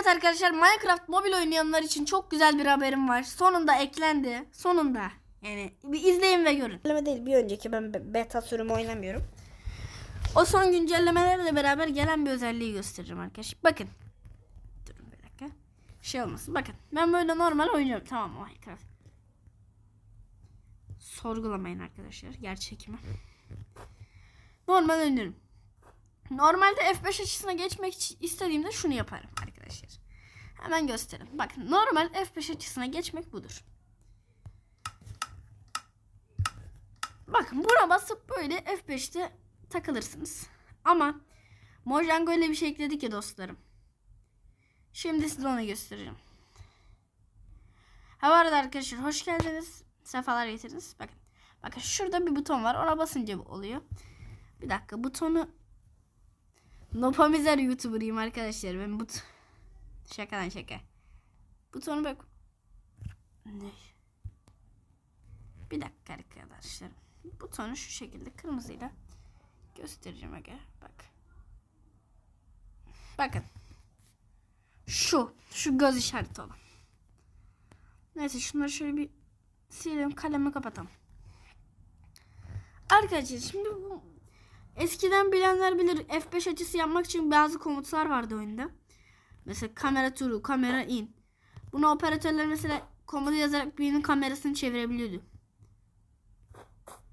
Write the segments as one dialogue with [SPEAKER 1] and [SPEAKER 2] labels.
[SPEAKER 1] Evet arkadaşlar Minecraft mobil oynayanlar için çok güzel bir haberim var. Sonunda eklendi. Sonunda. Yani bir izleyin ve görün.
[SPEAKER 2] Güncelleme değil bir önceki ben be- beta sürümü oynamıyorum.
[SPEAKER 1] O son güncellemelerle beraber gelen bir özelliği göstereceğim arkadaşlar. Bakın. Durun bir dakika. Şey olmasın. Bakın. Ben böyle normal oynuyorum. Tamam Minecraft? Sorgulamayın arkadaşlar. Gerçek mi? Normal oynuyorum. Normalde F5 açısına geçmek istediğimde şunu yaparım arkadaşlar. Hemen göstereyim. Bakın normal F5 açısına geçmek budur. Bakın buna basıp böyle F5'te takılırsınız. Ama Mojang öyle bir şey ekledi ki dostlarım. Şimdi size onu göstereceğim. Ha arada arkadaşlar hoş geldiniz. Sefalar getirdiniz. Bakın. Bakın şurada bir buton var. Ona basınca oluyor. Bir dakika butonu Nopamizer YouTuber'ıyım arkadaşlar. Ben but Şakadan şaka. Butonu bak. Ne? Bir dakika arkadaşlar. Butonu şu şekilde kırmızıyla göstereceğim aga. Bak. Bakın. Şu. Şu göz işareti olan. Neyse şunları şöyle bir silelim. Kalemi kapatalım. Arkadaşlar şimdi bu eskiden bilenler bilir F5 açısı yapmak için bazı komutlar vardı oyunda. Mesela kamera turu, kamera in. Bunu operatörler mesela komutu yazarak birinin kamerasını çevirebiliyordu.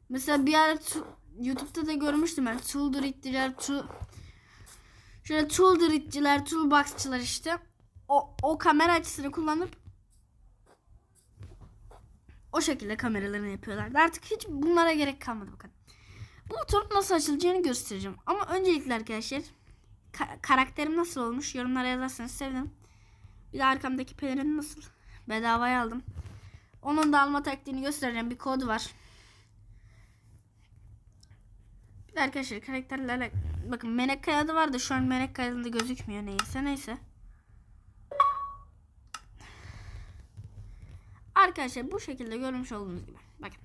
[SPEAKER 1] Mesela bir ara tu- YouTube'da da görmüştüm ben. Tooldiritçiler, tu şöyle tooldiritçiler, toolboxçılar işte. O, o kamera açısını kullanıp o şekilde kameralarını yapıyorlardı. Artık hiç bunlara gerek kalmadı bakın. Bu butonun nasıl açılacağını göstereceğim. Ama öncelikle arkadaşlar ka- karakterim nasıl olmuş yorumlara yazarsanız sevinirim. Bir de arkamdaki pelerini nasıl bedavaya aldım. Onun da alma taktiğini göstereceğim. Bir kodu var. Bir de arkadaşlar karakterlerle bakın melek kaydı var da şu an melek kaydında gözükmüyor neyse neyse. Arkadaşlar bu şekilde görmüş olduğunuz gibi. Bakın.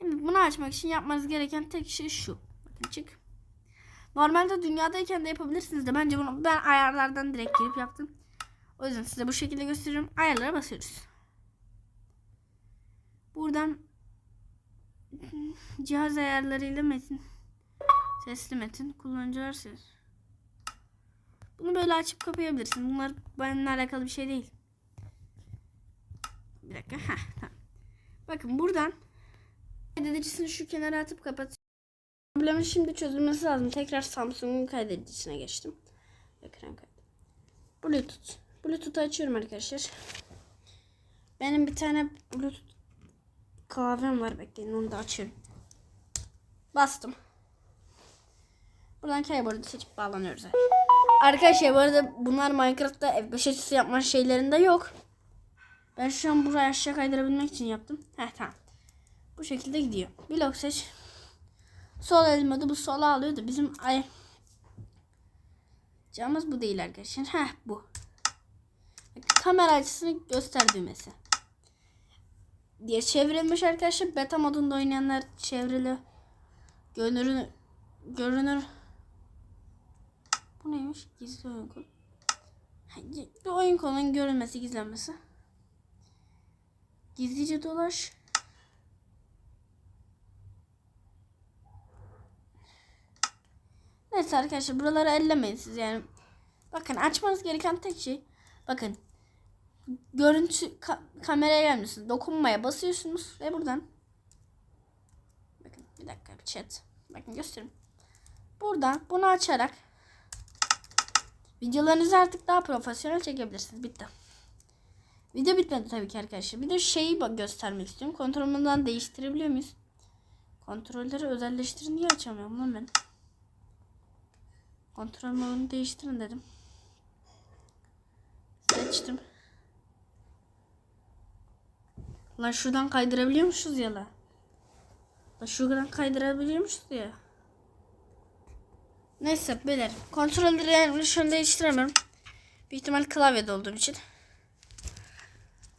[SPEAKER 1] Şimdi bunu açmak için yapmanız gereken tek şey şu. Bakın çık. Normalde dünyadayken de yapabilirsiniz de bence bunu ben ayarlardan direkt girip yaptım. O yüzden size bu şekilde gösteriyorum. Ayarlara basıyoruz. Buradan cihaz ayarlarıyla metin sesli metin kullanıcılar ses. Bunu böyle açıp kapayabilirsin. Bunlar benimle alakalı bir şey değil. Bir dakika. Heh, tamam. Bakın buradan kaydedicisini şu kenara atıp kapat. Problemin şimdi çözülmesi lazım. Tekrar Samsung'un kaydedicisine geçtim. Ekran kaydı. Bluetooth. Bluetooth'u açıyorum arkadaşlar. Benim bir tane Bluetooth kahvem var. Bekleyin onu da açıyorum. Bastım. Buradan keyboard'u seçip bağlanıyoruz. Arkadaşlar bu arada bunlar Minecraft'ta F5 açısı yapma şeylerinde yok. Ben şu an burayı aşağı kaydırabilmek için yaptım. Heh tamam. Bu şekilde gidiyor. Blok seç. Sol elmadı bu sola alıyor da bizim ay Camımız bu değil arkadaşlar. Heh bu. Kamera açısını göster düğmesi. Diye çevrilmiş arkadaşlar. Beta modunda oynayanlar çevrili görünür görünür bu neymiş? Gizli oyun konu. Bir oyun konunun görünmesi, gizlenmesi. Gizlice dolaş. Neyse arkadaşlar buraları ellemeyin siz yani. Bakın açmanız gereken tek şey. Bakın. Görüntü ka- kameraya gelmiyorsunuz. Dokunmaya basıyorsunuz ve buradan. Bakın bir dakika bir chat. Bakın göstereyim. Buradan bunu açarak videolarınızı artık daha profesyonel çekebilirsiniz. Bitti. Video bitmedi tabii ki arkadaşlar. Bir de şeyi göstermek istiyorum. Kontrolümden değiştirebiliyor muyuz? Kontrolleri özelleştirin niye açamıyorum lan ben? Kontrol modunu değiştirin dedim. Seçtim. Lan şuradan kaydırabiliyormuşuz ya la. Lan şuradan kaydırabiliyormuşuz ya. Neyse beyler. Kontrolleri yani şu an değiştiremiyorum. Büyük ihtimal klavyede olduğum için.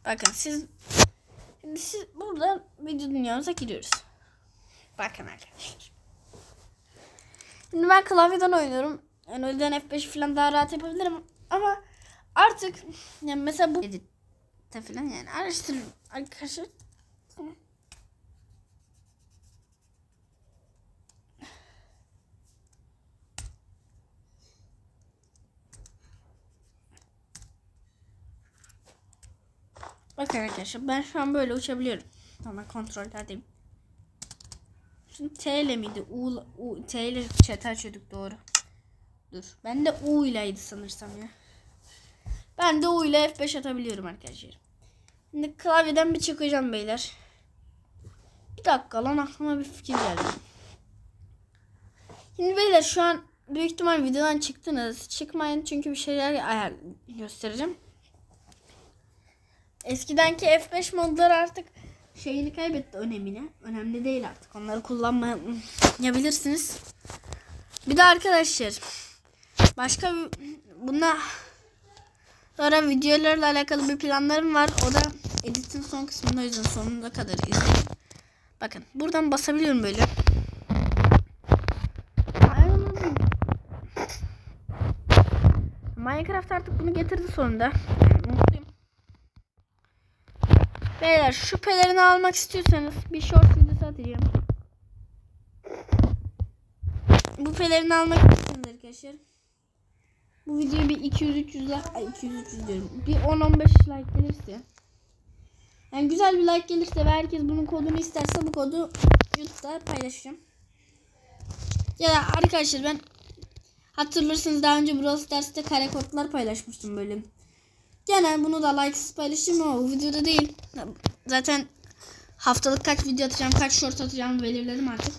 [SPEAKER 1] Bakın siz şimdi siz burada video dünyamıza giriyoruz. Bakın arkadaşlar. Şimdi ben klavyeden oynuyorum. Yani o yüzden F5 falan daha rahat yapabilirim. Ama artık yani mesela bu editte falan yani araştırın arkadaşlar. Bakın arkadaşlar ben şu an böyle uçabiliyorum. Ama kontrollerdeyim. Şimdi T ile miydi? U, U T ile chat açıyorduk doğru. Dur. Ben de U ileydi sanırsam ya. Ben de U ile F5 atabiliyorum arkadaşlar. Şimdi klavyeden bir çıkacağım beyler. Bir dakika lan aklıma bir fikir geldi. Şimdi beyler şu an büyük ihtimal videodan çıktınız. Çıkmayın çünkü bir şeyler ayar göstereceğim. Eskidenki F5 modları artık şeyini kaybetti önemini. Önemli değil artık. Onları kullanmayabilirsiniz. Bir de arkadaşlar başka buna sonra videolarla alakalı bir planlarım var. O da editin son kısmında o yüzden sonuna kadar izleyin. Bakın buradan basabiliyorum böyle. Minecraft artık bunu getirdi sonunda. Mutluyum. Beyler şu pelerini almak istiyorsanız bir short videosu atacağım. Bu pelerini almak istiyorsanız arkadaşlar. Bu videoya bir 200-300 like, ay 200-300 diyorum. Bir 10-15 like gelirse. Yani güzel bir like gelirse ve herkes bunun kodunu isterse bu kodu YouTube'da paylaşacağım. Ya da arkadaşlar ben hatırlarsınız daha önce Brawl Stars'te kare kodlar paylaşmıştım böyle. Gene bunu da likesiz paylaşayım ama bu videoda değil. Zaten haftalık kaç video atacağım, kaç short atacağım belirledim artık.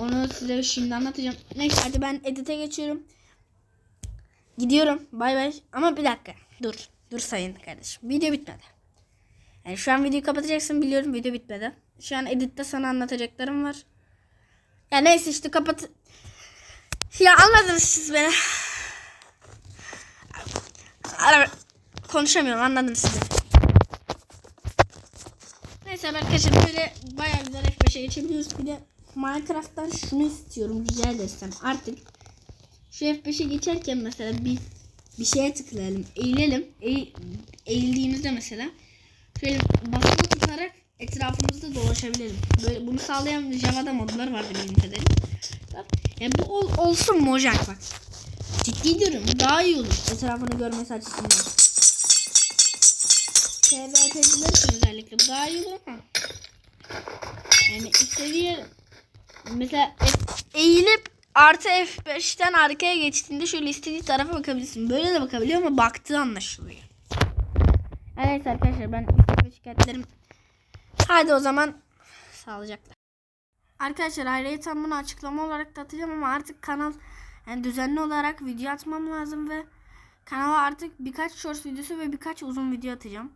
[SPEAKER 1] Onu size şimdi anlatacağım. Neyse hadi ben edite geçiyorum. Gidiyorum. Bay bay. Ama bir dakika. Dur. Dur sayın kardeşim. Video bitmedi. Yani şu an videoyu kapatacaksın biliyorum video bitmedi. Şu an editte sana anlatacaklarım var. Ya neyse işte kapat. Ya anladınız siz beni. Ara konuşamıyorum anladınız siz. Neyse arkadaşlar böyle bayağı güzel F5'e geçebiliyoruz. Bir de Minecraft'tan şunu istiyorum rica edersem artık şu F5'e geçerken mesela bir bir şeye tıklayalım. Eğilelim. Eğ, eğildiğimizde mesela şöyle basılı tutarak etrafımızda dolaşabilirim. Böyle bunu sağlayan Java'da modlar vardı benim kadarıyla. Yani bu ol- olsun mu bak. Ciddi diyorum. Daha iyi olur. Etrafını görmesi açısından. PvP'ciler için özellikle daha iyi olur ama. Yani istediği mesela F- eğilip artı F5'ten arkaya geçtiğinde şöyle istediği tarafa bakabilirsin. Böyle de bakabiliyor ama baktığı anlaşılıyor. Evet arkadaşlar ben istek şikayetlerim. Hadi o zaman sağlıcakla. Arkadaşlar ayrıca bunu açıklama olarak da atacağım ama artık kanal yani düzenli olarak video atmam lazım ve kanala artık birkaç short videosu ve birkaç uzun video atacağım.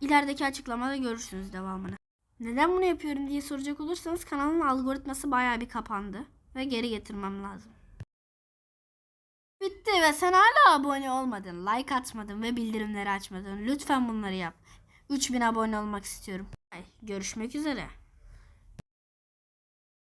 [SPEAKER 1] İlerideki açıklamada görürsünüz devamını. Neden bunu yapıyorum diye soracak olursanız kanalın algoritması bayağı bir kapandı ve geri getirmem lazım. Bitti ve sen hala abone olmadın, like atmadın ve bildirimleri açmadın. Lütfen bunları yap. 3000 abone olmak istiyorum. Görüşmek üzere.